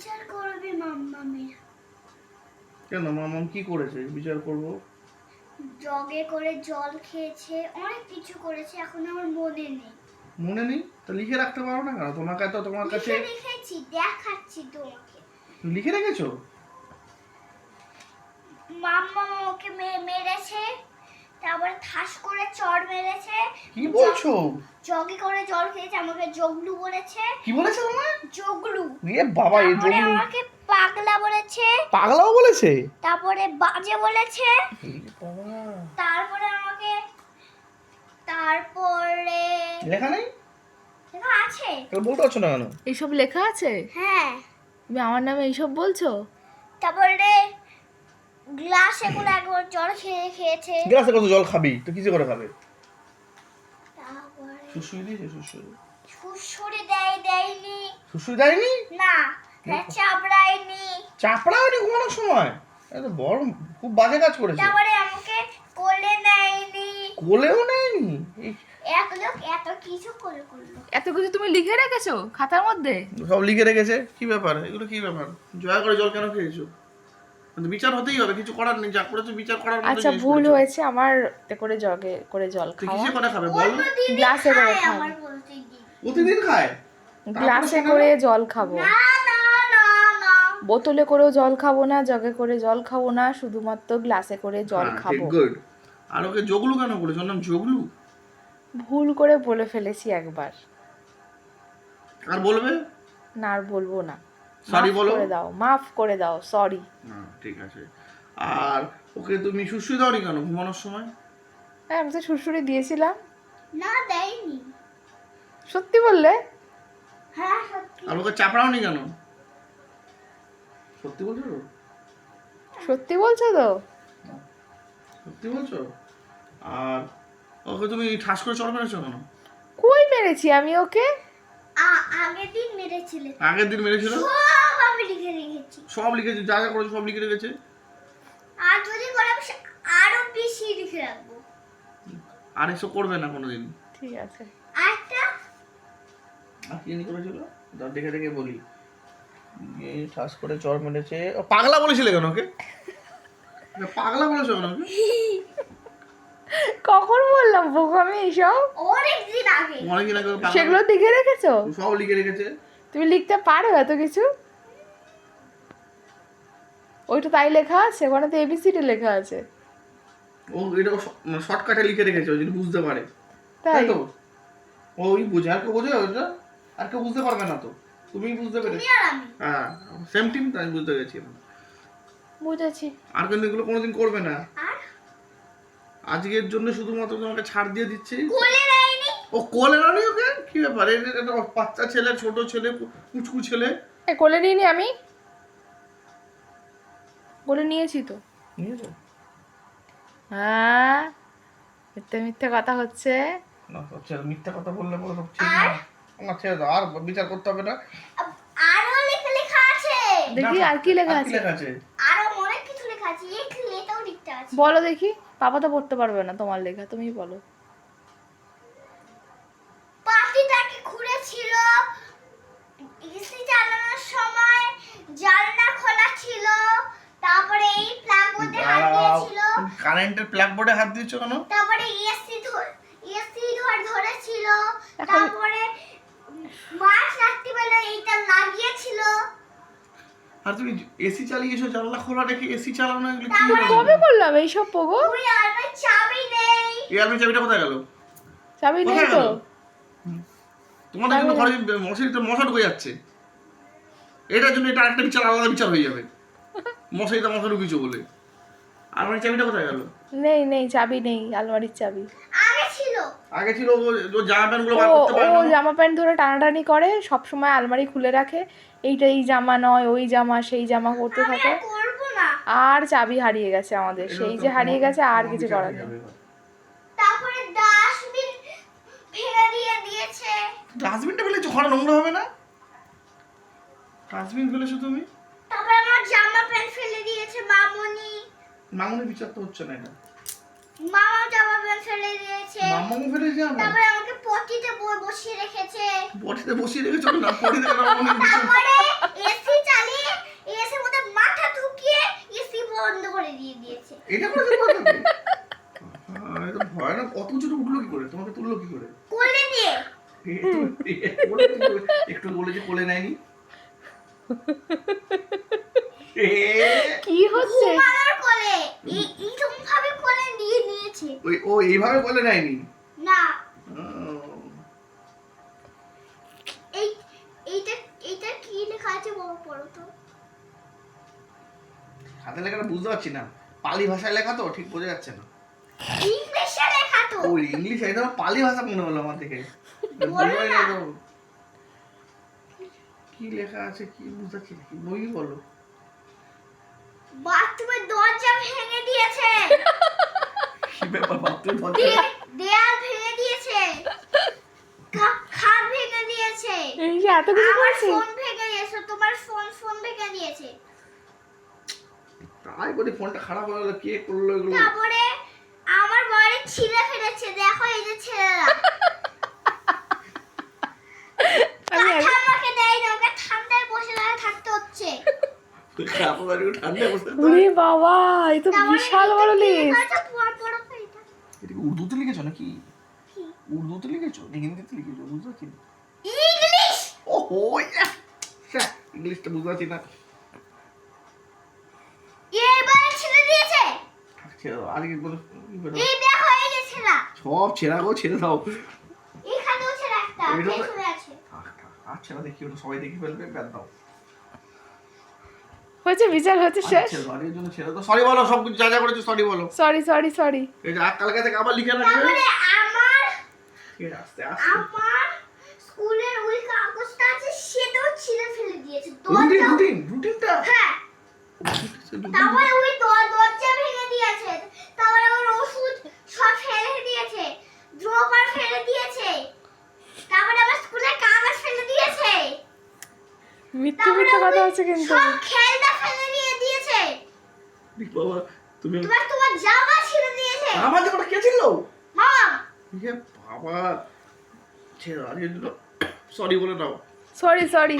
বিচার করবে মাম্মামের কেন মামাম কি করেছে? বিচার করব? জগে করে জল খেয়েছে অনেক কিছু করেছে এখন আমার মনে নেই। মনে নেই? তো লিখে রাখতে পারো না কেন? তোমার কাছে তো তোমার কাছে লিখেছি দেখাচ্ছি তোমাকে। লিখে রেখেছো? মাম্মা ওকে মেরেছে। তারপরে ঠাস করে চড় মেরেছে। কি বলছো? জগে করে জল খেয়েছে আমাকে জগলু বলেছে। কি বলেছে তোমার জগলু। এ বাবা এই তারপরে জন্য আমাকে পাগলা বলেছে। পাগলাও বলেছে? তারপরে বাজে বলেছে। তারপরে আমাকে তারপরে লেখা নেই? লেখা আছে। তাহলে বলতে পারছ না কেন? এইসব লেখা আছে? হ্যাঁ। তুমি আমার নামে এইসব বলছো? তারপরে গ্লাসে করে একবার জল খেয়ে খেয়েছে। গ্লাসে কত জল খাবি? তো কিছু করে খাবে? তারপরে শুশুই দিয়েছে শুশুই ফুসুরি দেয় দেয়নি। শুশুই দেয়নি? না হ্যাঁ, চাপড়ায়নি। চাপড়া হয়নি ঘুমানোর সময়? এত বড় খুব বাজে কাজ করেছে। তারপরে আমাকে কোলে নেয়নি। কোলেও নেয়নি? এক লোক এত কিছু করল। এত কিছু তুমি লিখে রেখেছো খাতার মধ্যে? সব লিখে রেখেছে? কি ব্যাপার? এগুলো কি ব্যাপার? জয়া করে জল কেন খেয়েছো? কিন্তু বিচার হতেই হবে কিছু করার নেই যা করেছ বিচার করার মতো আচ্ছা ভুল হয়েছে আমার এতে করে জগে করে জল তো খাওয়া। কিসে করে খাবে বল? গ্লাসে করে খাব। আমার বলতে দিন প্রতিদিন খায়? গ্লাসে করে জল খাব। না না না না। বোতলে করেও জল খাব না জগে করে জল খাব না শুধুমাত্র গ্লাসে করে জল খাব। গুড আর ওকে জগলু কেন বলেছ? ওর নাম জগলু? ভুল করে বলে ফেলেছি একবার। আর বলবে? না আর বলব না। সরি বলো। করে দাও মাফ করে দাও সরি হ্যাঁ ঠিক আছে। আর ওকে তুমি শুশুই দাওনি কেন ঘুমানোর সময়? হ্যাঁ আমি তো সুরসুরি দিয়েছিলাম। না দেয়নি। সত্যি বললে? হ্যাঁ সত্যি। আর ওকে চাপড়াওনি কেন? সত্যি বলছো? তো? সত্যি বলছো তো? সত্যি বলছো? আর ওকে তুমি ঠাস করে চড় মেরেছো কেন? কই মেরেছি আমি ওকে? আগের দিন মেরেছিলে। আগের দিন মেরেছিল? সব আমি লিখে রেখেছি। সব লিখেছে যা যা করেছে সব লিখে রেখেছে? আর যদি করে আমি আরও বেশি লিখে রাখব। আর এসব করবে না কোনোদিন। ঠিক আছে। আরেকটা। আর কি জানি করেছিল? দাঁড়া দেখে দেখে বলি। ঠাস করে চর মেরেছে। ও, পাগলা বলেছিলে কেন ওকে? পাগলা বলেছ কেন ওকে? কখন বললাম? বোকামি এইসব অনেক সেগুলো লিখে রেখেছো? সব লিখে রেখেছে। তুমি লিখতে পারো এত কিছু? ওইটা তাই লেখা আছে? ওখানে তো এবিসিডি লেখা আছে। ও এটা শর্টকাটে লিখে রেখেছে জন্য বুঝতে পারে। তাই? তো? ও ওই বোঝে। আর কেউ বোঝে? ওটা আর কেউ বুঝতে পারবে না তো। তুমি বুঝতে পেরেছ তুমি আর আমি। হ্যাঁ সেম টিম তাই বুঝতে গেছি বুঝেছি। আর কিন্তু এগুলো কোনোদিন করবে না। আজকের জন্য শুধুমাত্র তোমাকে ছাড় দিয়ে দিচ্ছি। ও কোলে রানি ওকে? কি ব্যাপার? বাচ্চা ছেলে ছোট ছেলে কুচকু ছেলে। এ কোলে নিইনি আমি। কোলে নিয়েছি তো। নিয়েছো? হ্যাঁ মিথ্যে মিথ্যে কথা হচ্ছে। না হচ্ছে মিথ্যা কথা বললে বলে সব ঠিক না আমার ছেড়ে দাও আর বিচার করতে হবে না। আরও লেখা লেখা আছে। দেখি আর কি লেখা আছে? লেখা আছে? আরও অনেক কিছু লেখা আছে। এই এটাও লিখতে আছে। বলো দেখি পাপা তো পড়তে পারবে না তোমার লেখা তুমিই বলো। খুঁড়েছিল এসি চালানোর সময় জানলা খোলা ছিল তারপরে এই প্লাগ বোর্ডে হাত দিয়েছিল। কারেন্টের প্লাগ বোর্ডে হাত দিয়েছ কেন? তারপরে এসি ধর এসি ধর ধরেছিল। তারপরে মাছ রাত্রিবেলা এইটা লাগিয়েছিল। আর তুমি এসি চালিয়েছো জানলা খোলা রেখে এসি চালানো এগুলো কি হলো? কবে বললাম এইসব পোগো? ওই আমার চাবি নেই। এই আলমি চাবিটা কোথায় গেল? চাবি নেই তো। তোমাদের জন্য ঘরে মশারিতে মশা ঢুকে যাচ্ছে। এটার জন্য এটা আরেকটা বিচার আলাদা বিচার হয়ে যাবে। মশারিতে মশা ঢুকিয়েছো বলে। আর আমার চাবিটা কোথায় গেল? নেই নেই চাবি নেই আলমারির চাবি। আগে ছিল। আগে ছিল ও- জামা প্যান্টগুলো বার করতে পারে ও জামা প্যান্ট ধরে টানাটানি করে সব সময় আলমারি খুলে রাখে। এইটা এই জামা নয় ওই জামা সেই জামা করতে থাকে। আর আর চাবি হারিয়ে গেছে আমাদের। সেই যে হারিয়ে গেছে আর কিছু করার নেই। ডাস্টবিনটা ফেলেছো ঘরে নোংরা হবে না? ডাস্টবিন ফেলেছো তুমি? তবে আমার জামা প্যান্ট ফেলে দিয়েছে মামনি। মামনি বিচার তো হচ্ছে না এটা। মামা জামা প্যান্ট ফেলে দিয়েছে। মামনি ফেলে দিয়েছে তারপরে আমাকে পটিতে বসিয়ে রেখেছে। পটিতে বসিয়ে রেখেছো না পটিতে না মামুনি তারপরে এসি চালিয়ে এসি মধ্যে মাথা ঢুকিয়ে এসি বন্ধ করে দিয়ে দিয়েছে। এটা করে তো ভয়ানক অত উঁচুতে উঠল কি করে? তোমাকে তুললো কি করে? একটু বলেছি কোলে নেয়নি? কি হচ্ছে? কোলে। ভাবে কোলে নিয়ে নিয়েছে। ওই ও এইভাবে কোলে নেয়নি? না। এই এইটা এইটা কি লেখা আছে বড় পড়ো তো। হাতে লেখাটা বুঝতে পারছি না। পালি ভাষায় লেখা তো ঠিক বোঝা যাচ্ছে না। ইংলিশে লেখা তো। ওই ইংলিশ? এটা পালি ভাষা মনে হলো আমার থেকে। বলো। কি লেখা আছে কি বুঝতে পারছি কি বই বলো? বাথরুমের দরজা ভেঙে দিয়েছে। কি ব্যাপার বাথরুম দরজা দেয়াল ভেঙে দিয়েছে। খাট ভেঙে দিয়েছে। এই যে এত কিছু করছে? ফোন ভেঙে দিয়েছে তোমার ফোন ফোন ভেঙে দিয়েছে। তাই করে ফোনটা খারাপ হয়ে গেলো কে করল এগুলো? তারপরে আমার বাড়ি ছিঁড়ে ফেলেছে দেখো এই যে ছেলেরা আমি কাঁথা আমাকে দেয় না ওকে ঠান্ডায় বসে না থাকতে হচ্ছে হয়ে গেলো ঠান্ডায় ওরে বাবা এই তো বিশাল বড় এটা। লিস্ট এটা। উর্দুতে লিখেছো নাকি? উর্দুতে লিখেছো? না হিন্দিতে লিখেছো বুঝতে পারছি না। ইংলিশ! ও হো ইংলিশটা বুঝতে পারছি না। আজকে এই দেখো সব ছেঁড়া গো ছেড়ে দাও। এখানেও ছেঁড়া একটা পেছনে আছে। ছেঁড়া দেখি ওটা সবাই দেখে ফেলবে ব্যাদ দাও। হয়েছে বিচার হচ্ছে শেষ? এর জন্য ছেড়ে দাও সরি বলো সব কিছু যা যা করেছ সরি বলো। সরি সরি সরি এই যে কালকে থেকে আবার লিখে রাখবে। আমার আছে আস্তে আস্তে। আমার স্কুলের ওই কাগজটা আছে সেটাও ছিঁড়ে ফেলে দিয়েছে। রুটিন দরজা রুটিন রুটিনটা। হ্যাঁ। তারপরে ওই দরজা ভেঙে দিয়েছে। তারপরে ওর ওষুধ সব ফেলে দিয়েছে। ড্রপার ফেলে দিয়েছে। তারপরে আমার স্কুলের কাগজ ফেলে দিয়েছে। মিথ্যে মিথ্যে কথা হচ্ছে কিন্তু। সব দিয়েছে বাবা তুমি তোমার তোমার জামা ছিঁড়ে দিয়েছে আমার জামাটা কে ছিল ইয়ে বাবা ছেড়ে জন্য সরি বলে দাও। Sorry sorry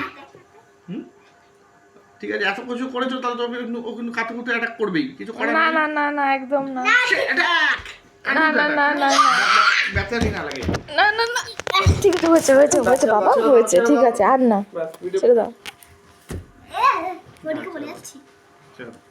hmm? ঠিক আছে এত কিছু করেছ তাহলে তো ও কিন্তু কাতু কুতু অ্যাটাক করবেই। কিছু করার না না না না একদম না। attack! না, না, না, না, না। লাগে। না না না। ঠিক আছে হয়েছে হয়েছে হয়েছে বাবা হয়েছে ঠিক আছে আর না। বাস, ছেড়ে দাও। এ, বলে যাচ্ছি। ছেড়ে দাও।